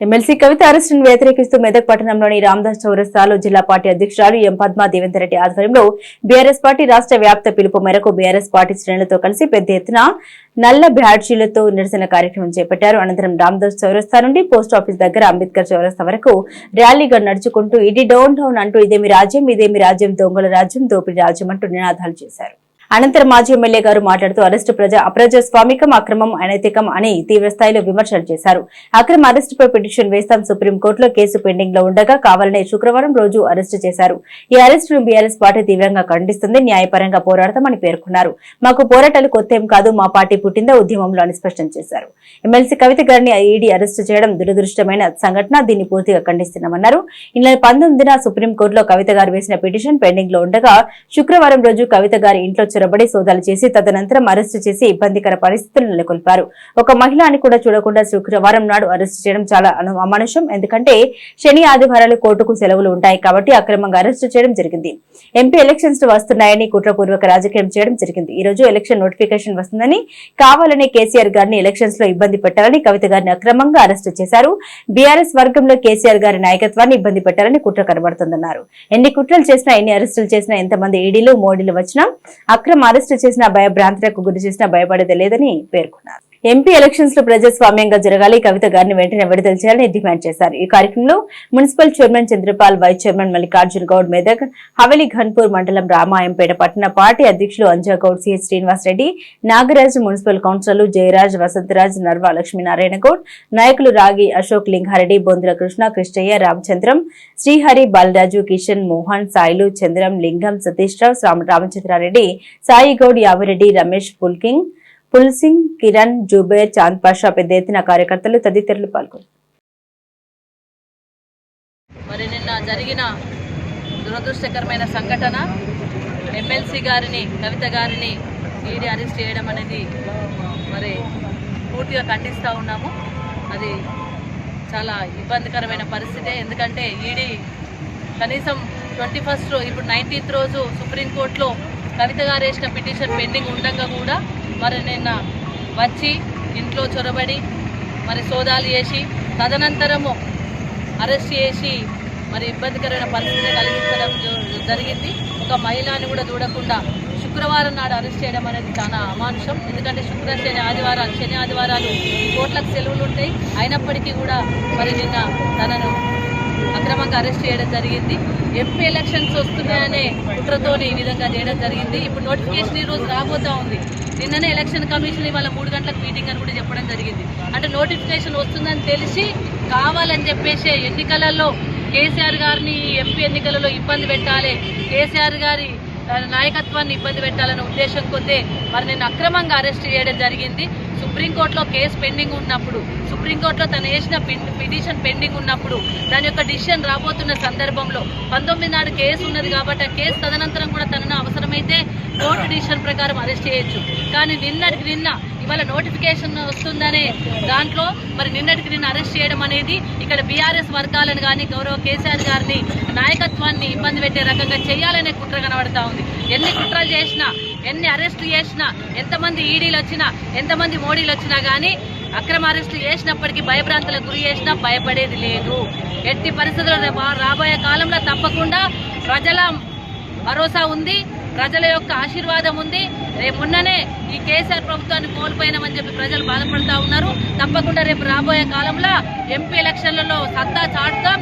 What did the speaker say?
MLC కవిత అరెస్టును వ్యతిరేకిస్తూ మెదక్ పట్టణంలోని రామదాస్ చౌరస్తాలో జిల్లా పార్టీ అధ్యక్షురాలు ఎం పద్మా దేవేందర్ రెడ్డి ఆధ్వర్యంలో బీఆర్ఎస్ పార్టీ రాష్ట్ర వ్యాప్త పిలుపు మేరకు బీఆర్ఎస్ పార్టీ శ్రేణులతో కలిసి పెద్ద ఎత్తున నల్ల బ్యాడ్జీలతో నిరసన కార్యక్రమం చేపట్టారు. అనంతరం రామదాస్ చౌరస్తా నుండి పోస్ట్ ఆఫీస్ దగ్గర అంబేద్కర్ చౌరస్తా వరకు ర్యాలీగా నడుచుకుంటూ ఇది డౌన్ టౌన్ అంటూ ఇదేమి రాజ్యం ఇదేమి రాజ్యం దొంగల రాజ్యం దోపిడీ రాజ్యం అంటూ నినాదాలు చేశారు. అనంతరం మాజీ ఎమ్మెల్యే గారు మాట్లాడుతూ అరెస్టు ప్రజా అప్రజాస్వామికం అక్రమం అనైతికం అని తీవ్ర స్థాయిలో విమర్శలు చేశారు. అక్రమ అరెస్టుపై పిటిషన్ వేస్తాం సుప్రీంకోర్టులో కేసు పెండింగ్లో ఉండగా కావాలనే శుక్రవారం రోజు అరెస్టు చేశారు. ఈ అరెస్టును బీఆర్ఎస్ పార్టీ తీవ్రంగా ఖండిస్తుంది న్యాయపరంగా పోరాడతామని పేర్కొన్నారు. మాకు పోరాటాలు కొత్తేం కాదు మా పార్టీ పుట్టిందే ఉద్యమంలో అని స్పష్టం చేశారు. ఎమ్మెల్సీ కవిత గారిని ఈడీ అరెస్టు చేయడం దురదృష్టమైన సంఘటన దీన్ని పూర్తిగా ఖండిస్తున్నామన్నారు. ఇలా పంతొమ్మిదిన సుప్రీంకోర్టులో కవిత గారు వేసిన పిటిషన్ పెండింగ్లో ఉండగా శుక్రవారం రోజు కవిత గారి ఇంట్లో చొరబడి సోదాలు చేసి తదనంతరం అరెస్టు చేసి ఇబ్బందికర పరిస్థితులు నెలకొల్పారు. ఒక మహిళ అని కూడా చూడకుండా శుక్రవారం నాడు అరెస్టు చేయడం చాలా అను- అమానుషం. ఎందుకంటే శని ఆదివారాలు కోర్టుకు సెలవులు ఉంటాయి కాబట్టి అక్రమంగా అరెస్టు చేయడం జరిగింది. ఎంపీ ఎలక్షన్స్ వస్తున్నాయని కుట్రపూర్వక రాజకీయం చేయడం జరిగింది. ఈ రోజు ఎలక్షన్ నోటిఫికేషన్ వస్తుందని కావాలని కేసీఆర్ గారిని ఎలక్షన్స్లో ఇబ్బంది పెట్టాలని కవిత గారిని అక్రమంగా అరెస్టు చేశారు. బీఆర్ఎస్ వర్గంలో కేసీఆర్ గారి నాయకత్వాన్ని ఇబ్బంది పెట్టాలని కుట్ర కనబడుతుందన్నారు. ఎన్ని కుట్రలు చేసినా ఎన్ని అరెస్టులు చేసినా ఎంతమంది ఈడీలు మోడీలు వచ్చినా అక్రమ అరెస్టు చేసిన భయభ్రాంతులకు గురి చేసినా భయపడేది లేదని పేర్కొన్నారు. ఎంపీ ఎలక్షన్స్లో ప్రజాస్వామ్యంగా జరగాలి. కవిత గారిని వెంటనే విడుదల చేయాలని డిమాండ్ చేశారు. ఈ కార్యక్రమంలో municipal chairman Chandrapal vice chairman Mallikarjuna Goud Medak Havali Ghanpur మండలం రామాయంపేట పట్టణ పార్టీ అధ్యక్షులు అంజాగౌడ్ సిహెచ్ శ్రీనివాస్ రెడ్డి నాగరాజ్ మున్సిపల్ కౌన్సిలర్లు జయరాజ్ వసంతరాజ్ నర్వా లక్ష్మీనారాయణ గౌడ్ నాయకులు రాగి అశోక్ లింగారెడ్డి బొందుల కృష్ణ కృష్ణయ్య రామచంద్రం శ్రీహరి బాలరాజు కిషన్ మోహన్ సాయిలు చంద్రం లింగం సతీష్ రావు రామచంద్రారెడ్డి సాయిగౌడ్ యావిరెడ్డి రమేష్ పుల్కింగ్ పుల్సింగ్ కిరణ్ జుబేర్ చాంద్ పాషా పెద్ద ఎత్తున కార్యకర్తలు తదితరులు పాల్గొన్నారు. మరి నిన్న జరిగిన దురదృష్టకరమైన సంఘటన ఎమ్మెల్సీ గారిని కవిత గారిని ఈడీ అరెస్ట్ చేయడం అనేది మరి పూర్తిగా ఖండిస్తూ ఉన్నాము. అది చాలా ఇబ్బందికరమైన పరిస్థితే ఎందుకంటే ఈడీ కనీసం ట్వంటీ ఫస్ట్ ఇప్పుడు నైన్టీన్త్ రోజు సుప్రీంకోర్టులో కవిత గారు వేసిన పిటిషన్ పెండింగ్ ఉండగా కూడా మరి నిన్న వచ్చి ఇంట్లో చొరబడి మరి సోదాలు చేసి తదనంతరము అరెస్ట్ చేసి మరి ఇబ్బందికరమైన పరిస్థితి కలిగించడం జరిగింది. ఒక మహిళని కూడా చూడకుండా శుక్రవారం నాడు అరెస్ట్ చేయడం అనేది చాలా అమానుషం. ఎందుకంటే శుక్ర శని ఆదివారాలు శని ఆదివారాలు కోట్లకు సెలవులు ఉంటాయి. అయినప్పటికీ కూడా మరి నిన్న తనను అక్రమంగా అరెస్ట్ చేయడం జరిగింది. ఎంపీ ఎలక్షన్స్ వస్తున్నాయనే కుట్రతోని ఈ విధంగా చేయడం జరిగింది. ఇప్పుడు నోటిఫికేషన్ ఈ రోజు రాబోతా ఉంది. నిన్ననే ఎలక్షన్ కమిషన్ ఇవాళ మూడు గంటలకు మీటింగ్ అని కూడా చెప్పడం జరిగింది. అంటే నోటిఫికేషన్ వస్తుందని తెలిసి కావాలని చెప్పేసి ఎన్నికలలో కేసీఆర్ గారిని ఎంపీ ఎన్నికలలో ఇబ్బంది పెట్టాలి కేసీఆర్ గారి నాయకత్వాన్ని ఇబ్బంది పెట్టాలనే ఉద్దేశం కొద్దే మరి నేను అక్రమంగా అరెస్ట్ చేయడం జరిగింది. సుప్రీంకోర్టులో కేసు పెండింగ్ ఉన్నప్పుడు సుప్రీంకోర్టులో తను వేసిన పిటిషన్ పెండింగ్ ఉన్నప్పుడు దాని యొక్క డిసిషన్ రాబోతున్న సందర్భంలో పంతొమ్మిది నాడు కేసు ఉన్నది కాబట్టి ఆ కేసు తదనంతరం కూడా తనను అవసరమైతే కోర్టు డిసిషన్ ప్రకారం అరెస్ట్ చేయొచ్చు. కానీ నిన్నటికి నిన్న ఇవాళ నోటిఫికేషన్ వస్తుందనే దాంట్లో మరి నిన్నటికి నిన్న అరెస్ట్ చేయడం అనేది ఇక్కడ బీఆర్ఎస్ వర్గాలను కానీ గౌరవ కేసీఆర్ గారిని నాయకత్వాన్ని ఇబ్బంది పెట్టే రకంగా చేయాలనే కుట్ర కనబడతా ఉంది. ఎన్ని కుట్రలు చేసినా ఎన్ని అరెస్టులు చేసినా ఎంతమంది ఈడీలు వచ్చినా ఎంతమంది మోడీలు వచ్చినా కానీ అక్రమ అరెస్టులు చేసినప్పటికీ భయభ్రాంతులకు గురి చేసినా భయపడేది లేదు. ఎట్టి పరిస్థితుల్లో రేపు రాబోయే కాలంలో తప్పకుండా ప్రజల భరోసా ఉంది ప్రజల యొక్క ఆశీర్వాదం ఉంది. రేపు మొన్ననే ఈ కేసీఆర్ ప్రభుత్వాన్ని కోల్పోయినామని చెప్పి ప్రజలు బాధపడుతూ ఉన్నారు. తప్పకుండా రేపు రాబోయే కాలంలో ఎంపీ ఎలక్షన్లలో సత్తా చాటుతాం.